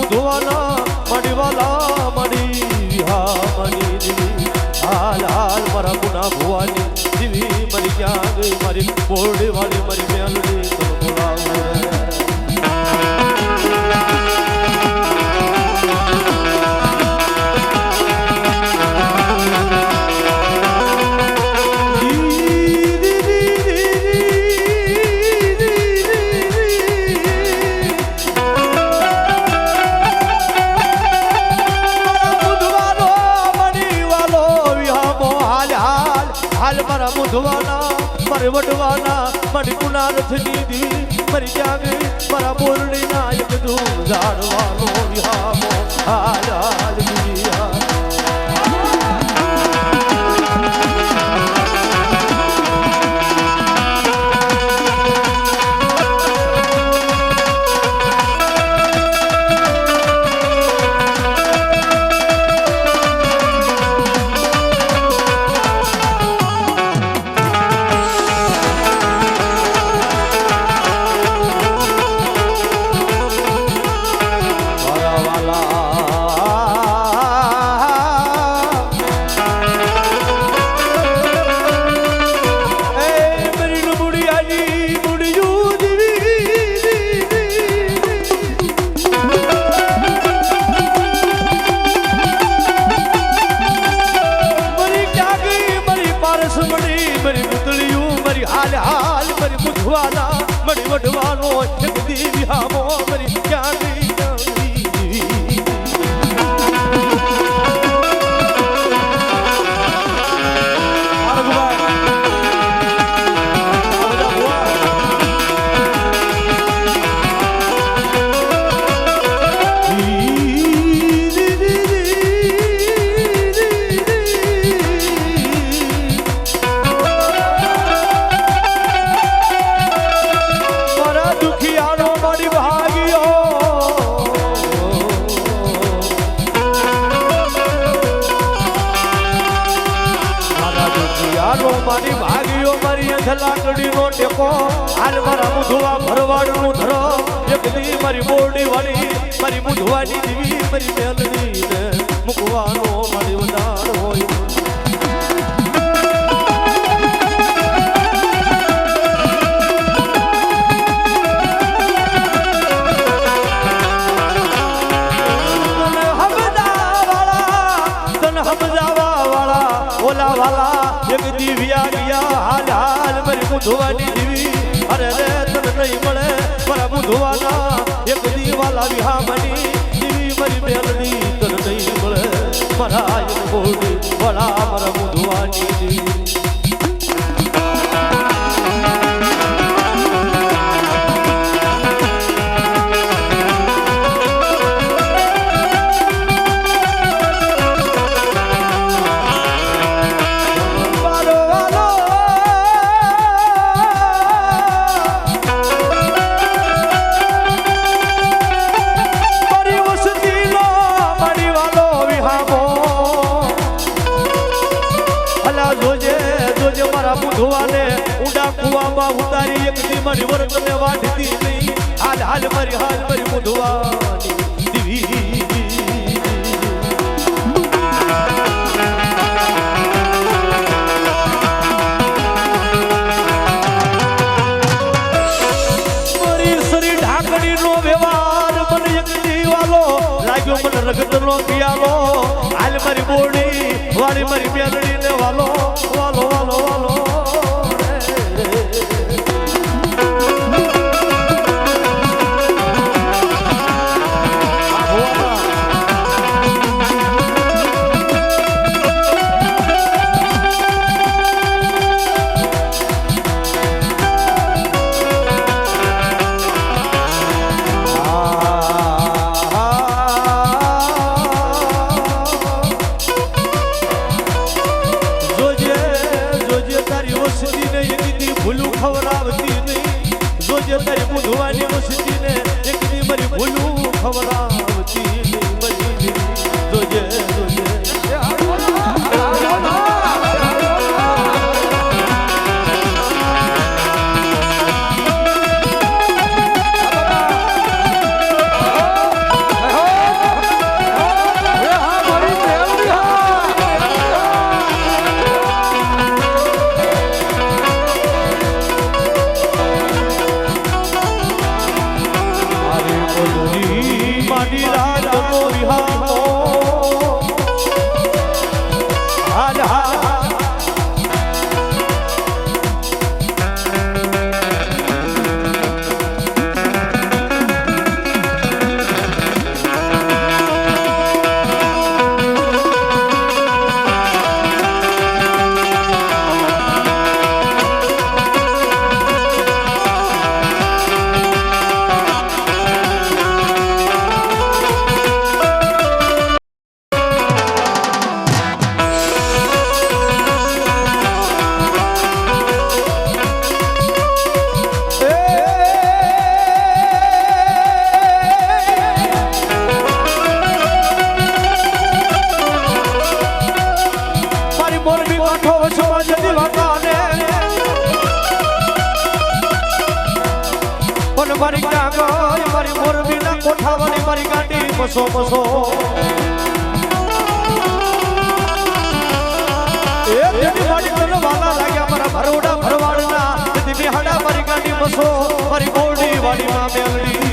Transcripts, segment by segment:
મડીવાલા મડી હા મડી દેવી હાલ હાલ મારા ગુના ભુવાની દેવી મરી ક્યાં ગઈ મારી બોરડી વાળી મરી મેલડી કુનારથની દી મરી જાવે મારા બોરડી નાયક ધૂમ ઝાડવાનો વિહામો હાલ હાલ મરી વઢવાનો એક દીવી હામો મરી ક્યાં ટેકો હાલ મારા મુધવા ભરવાડનું ધરો. એક દી મારી બોરડી વાળી, મારી મુધવાની દીવી, મારી મેલડી દીવાલા વિહામણી દીવી મારી મેલડી તને નહીં મળે મારા બોડી વળા મારા મુધવાની દીવી ઉતારી એક દી મારી વર્તને વાઢતી નહીં. હાલ હાલ મારી હાલ મારી બુધવાની દીવી મને રગતનો પિયાલો. હાલ મારી બોડી, વાળી મારી મેલડી મારી ગાડી બસો બસો ભરોડા ભરવાડના. તેથી બિહાડા મારી ગાંડી બસો મારી ગોડી વાડી માં મેલડી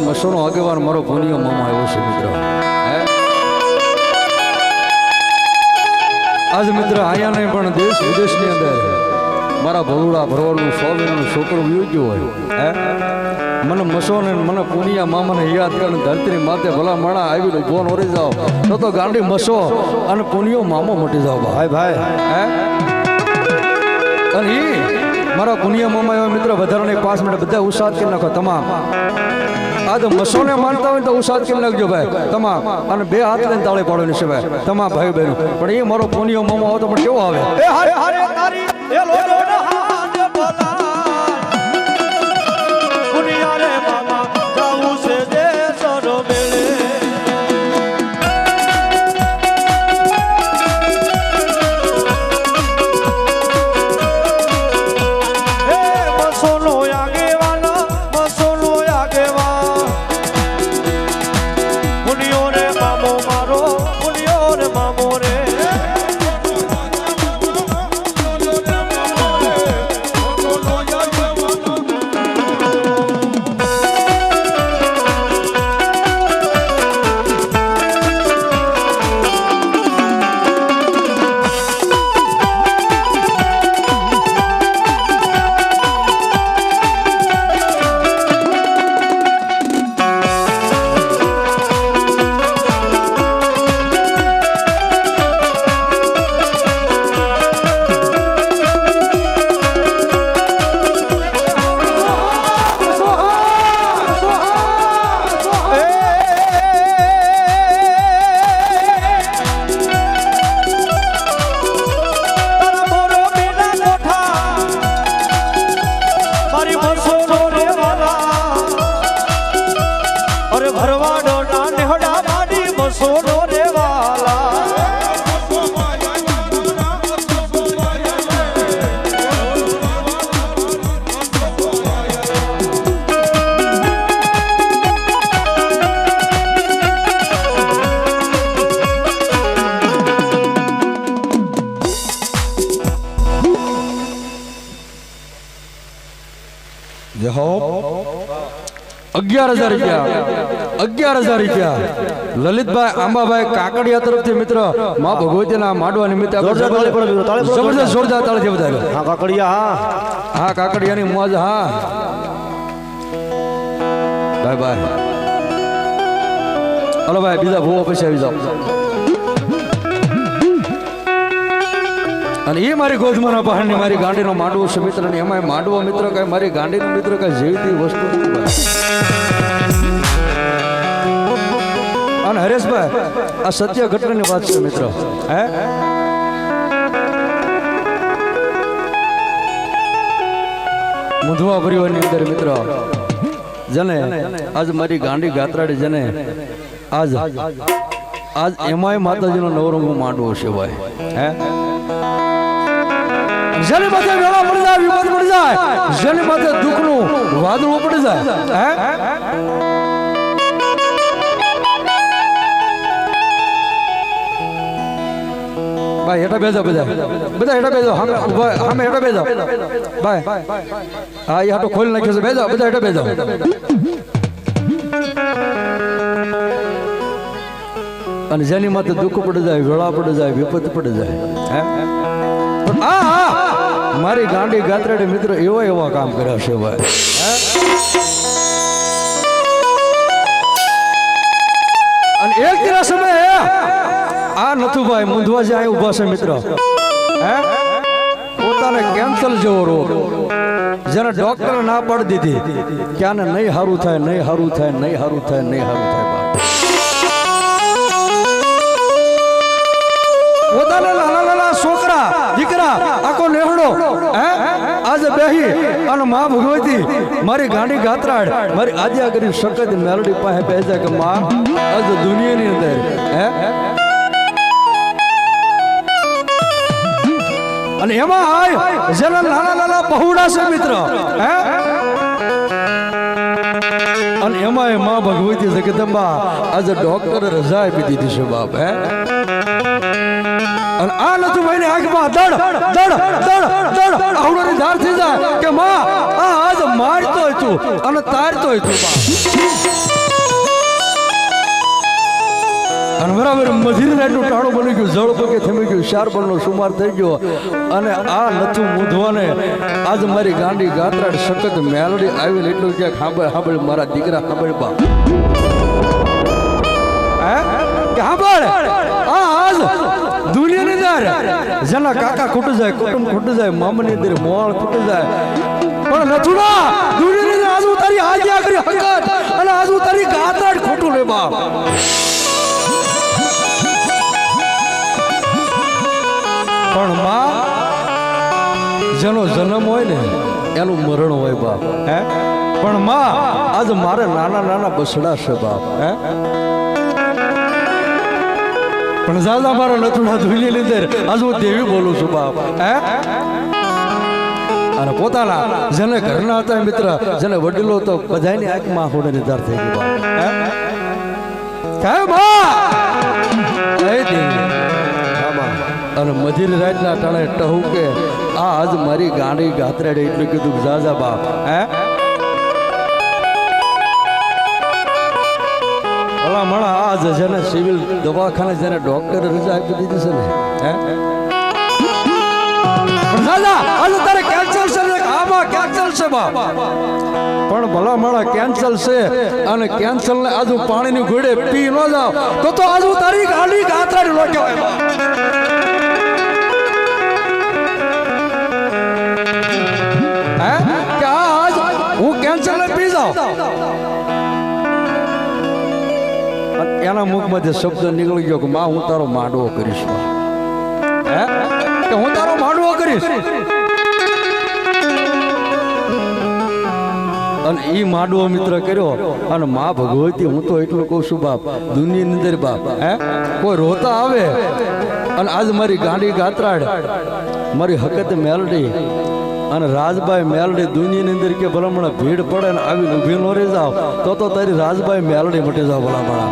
મારી મસોનો આગેવાન મારો ભૂનિયો મામા આવ્યો છે મિત્ર. હે? આજ મિત્ર આયા નહીં પણ દેશ વિદેશની અંદર મારા ભરૂડા ભરવાડનું સ્વામીનું છોકરું યોગ્ય ગયું હોય. હે? મને મસોને ને મને પુનિયા મામાને યાદ કરીને ધરતીની માથે ભલા માણા આવી ઊભો ન રહી જાઓ. તો તો ગાંડી મસો અને પુનિયો મામો મટી જાઓ ભાઈ ભાઈ ભાઈ. હે? અને મારા પુનિયા મામા એવા મિત્ર વધારાને પાંચ મિનિટ બધા ઉત્સાહ કરી નાખો તમામ. આ તો મસોને માનતા હોય તો ઉસાદ કેમ લાગજો ભાઈ. તમા, અને બે હાથ લઈને તાળે પાડવાની છે ભાઈ. તમા ભાઈ બહેનો. પણ એ મારો પોનિયો મામો આવે તો પણ કેવો આવે? અગિયાર હજાર રૂપિયા. અગિયાર હજાર રૂપિયા. લલિતભાઈ આંબાભાઈ કાકડિયા તરફથી મિત્ર મા ભગવતીના માંડવા નિમિત્તે જબરદસ્ત જોરદાર. તાળીથી વધાર્યો હા કાકડિયા હા. હા કાકડિયાની મોજ હા. Bye bye. હલો ભાઈ બીજા ભૂવો પછી આવી જાઓ. અને એ મારી ગોધમાના પહાડની મારી ગાંડીનો માંડવો છે મિત્ર, અને એમાં માંડવો મિત્ર કાંઈ, મારી ગાંડીનો મિત્ર કાંઈ જેવી વસ્તુ અને હરેશભાઈ, આ સત્ય ઘટનાની વાત છે મિત્ર. હે? મુંધવા પરિવારની અંદર મિત્ર, જને આજ મારી ગાંડી ગાત્રાડી જને આજ આજ એમાંય માતાજીનો નવરંગો માંડવો છે ભાઈ. હે? જેને માથે વેળા પડી જાય વિપત પડી જાય, જેને માથે દુઃખનું વાદળું પડી જાય, હે? ભાઈ હેઠા બેસો બધા. બધા હેઠા બેસો સામે હેઠા બેસો ભાઈ, હા, એ હાટો ખોલી નાખ્યો છે. બેસો બધા હેઠા બેસો અને જેની માથે દુઃખ પડી જાય, વેળા પડી જાય વિપત પડી જાય, હે? મારી ગાંડી ગાત્રાડે મિત્ર એવા એવા કામ કર્યા છે ભાઈ. અને એક દિના આ નથુભાઈ મુંધવા જાય ઊભા છે મિત્ર. પોતાને કેન્સર જેવો રોગ. જેને ડોક્ટર ના પાડી દીધી કે આને નહીં સારું થાય, નહીં સારું થાય, નહીં સારું થાય, નહીં સારું થાય પોતાના નાના નાના છોકરા દીકરા આખો નેહડો આજે બેહી અને મા ભગવતી, મારી ગાંડી ગાત્રાડ મારી આજ્ઞા કરી સખત મેલડી પાસે બેસે કે મા, આજ દુનિયાની અંદર, હે? અને એમાં આય જેના નાના નાના બહુડા છે મિત્ર, હે? અને એમાં માં ભગવતી જગદંબા, આજે ડોક્ટરે રજા આપી દીધી છે બાપ, હે? અને આ નથી ભાઈ આંખમાં દડ દડ દડ દડ આવડોની ધાર થઈ જાય કે માં, આ આજ મારતો તું અને તારતો તું અને બરાબર મધીર એટલું ટાણું બની ગયું જળ પગે થમી ગયું શાર બનનો સુમાર થઈ ગયો. અને આ નથું મૂંધવાને આજ મારી ગાંડી ગાત્રાડ સખત મેલડી આવેલ એટલું ક્યાંક હાંભળ હાંભળ, મારા દીકરા, હાંભળ બા. હે? કે સાંભળ આ આજ દુનિયાની અંદર. જેના કાકા ખૂટી જાય, કુટુંબ ખૂટી જાય, મામાની અંદર મોળ ખૂટી જાય. પણ નથુડા દુનિયાની અંદર આજુ તારી આજ્ઞા કરી હકત અને આજુ તારી ગાતડ ખોટું લે બાપ. પણ માં, જેનો જન્મ હોય ને, એનું મરણ હોય બાપ. હે? પણ માં, આજ મારે નાના નાના બસડા છે બાપ. હે? પણ દાદા મારા નથુડા ધૂલી લીધે આજ હું દેવી બોલું છું બાપ, હે? અને પોતાના જેને ઘરના હતા મિત્ર, જેને વડીલો તો બધાની આંખમાં આંખોને નિધાર થઈ ગયો બાપ, હે? દેવી. અને મધીર રાતના ટાણે ટહુકે આ આજ મારી ગાંડી ગાતરેડે એટલું કીધું જાજા બાપ, હે? ભલા આજ આજ જેને સિવિલ દવાખાને જેને ડોક્ટરે રજા આપી દીધી છે ને, હે? તારે કેન્સર છે ને છે પણ ભલા મારા કેન્સર છે અને કેન્સર ને આજુ પાણીની ઘોડે પી ન જાવ તો તો આજુ તારી ગાડી ગાતરાડી લો હે? કે આજ હું કેન્સર ને પી જાઉં? એના મુખમાંથી શબ્દ નીકળી ગયો કે માં, હું તારો માંડવો કરીશ. હે? હું તારો માંડવો કરીશ? અને એ માંડવો મિત્ર કર્યો. અને મા ભગવતી, હું તો એટલું કહું છું, બાપ, દુનિયાની અંદર બાપ, હે? કોઈ રોતા આવે? અને આજ મારી ગાંડી ગાતરાડ, મારી હકત મેલડી અને રાજભાઈ મેલડી દુનિયાની અંદર કે ભલામણા ભીડ પડે ને આવીને ઊભી નો રહી જાવ તો તો તારી રાજભાઈ મેલડી મટી જાવ ભલામણા.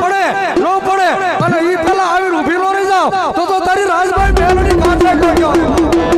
પડે, ન પડે, અને ઈ પેલા આવીને ઊભી નો રહી તો તો તારી રાજભાઈ મેલડી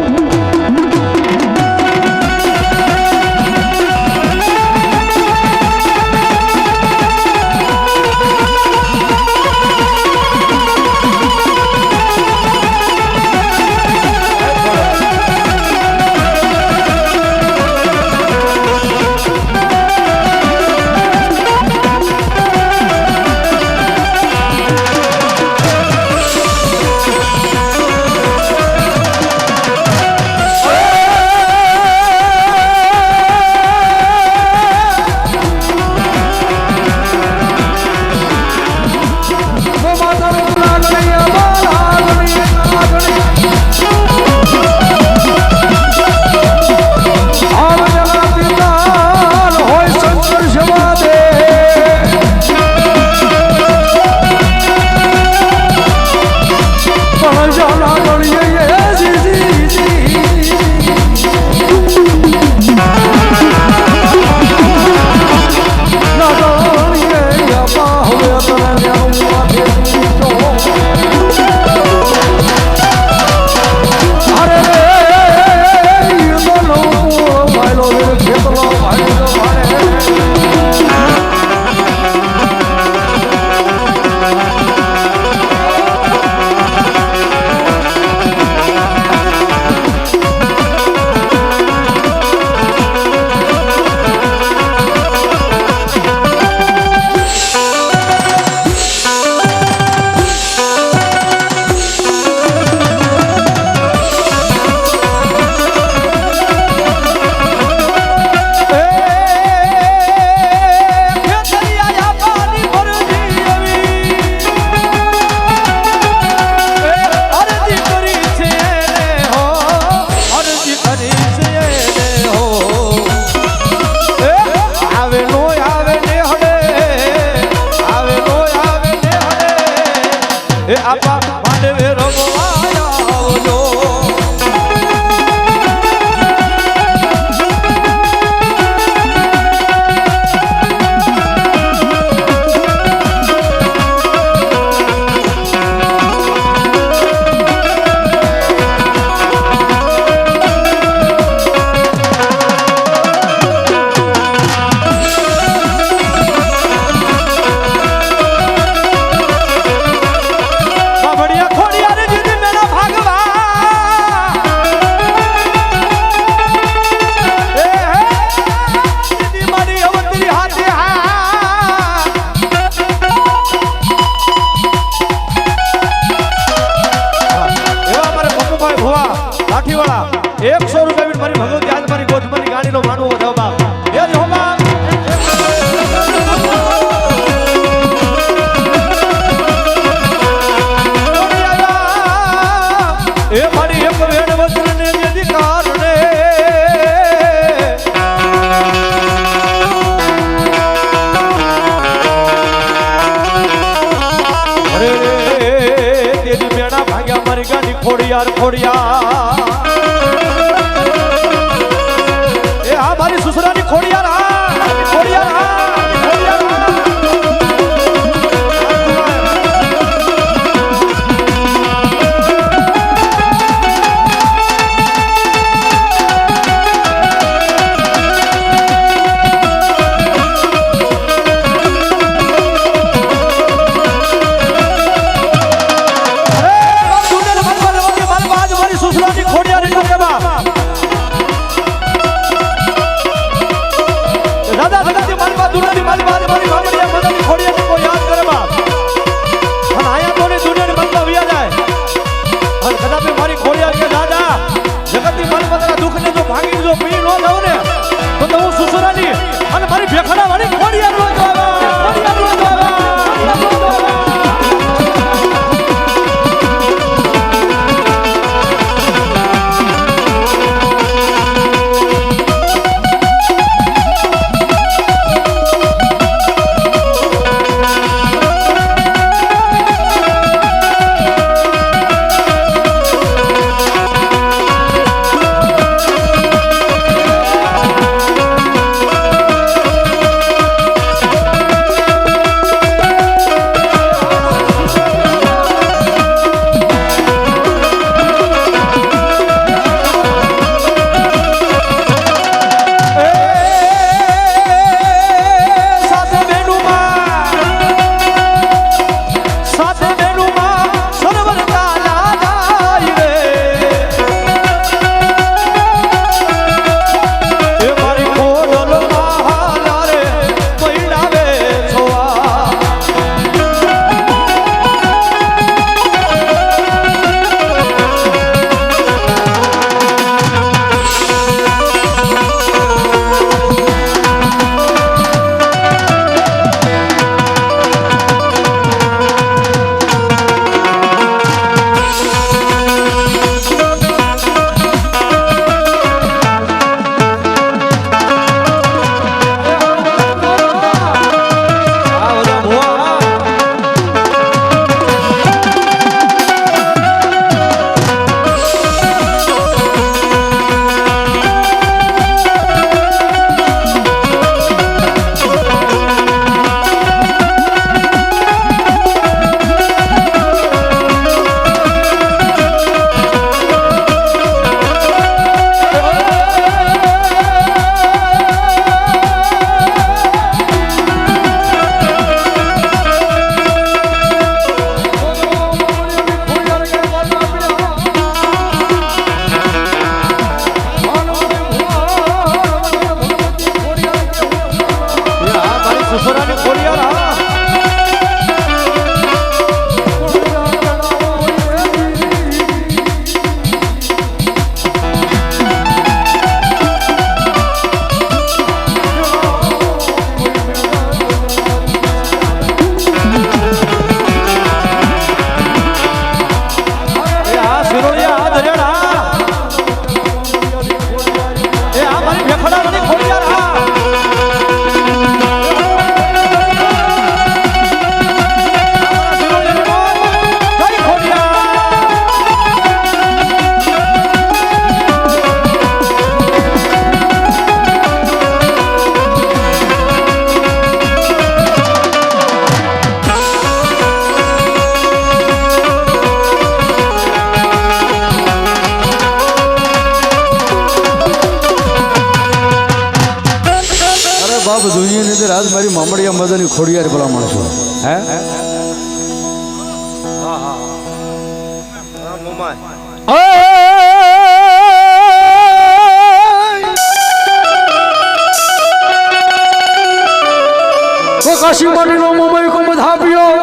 કાશી માટેનો મોબાઈલ કો મધાપ્યો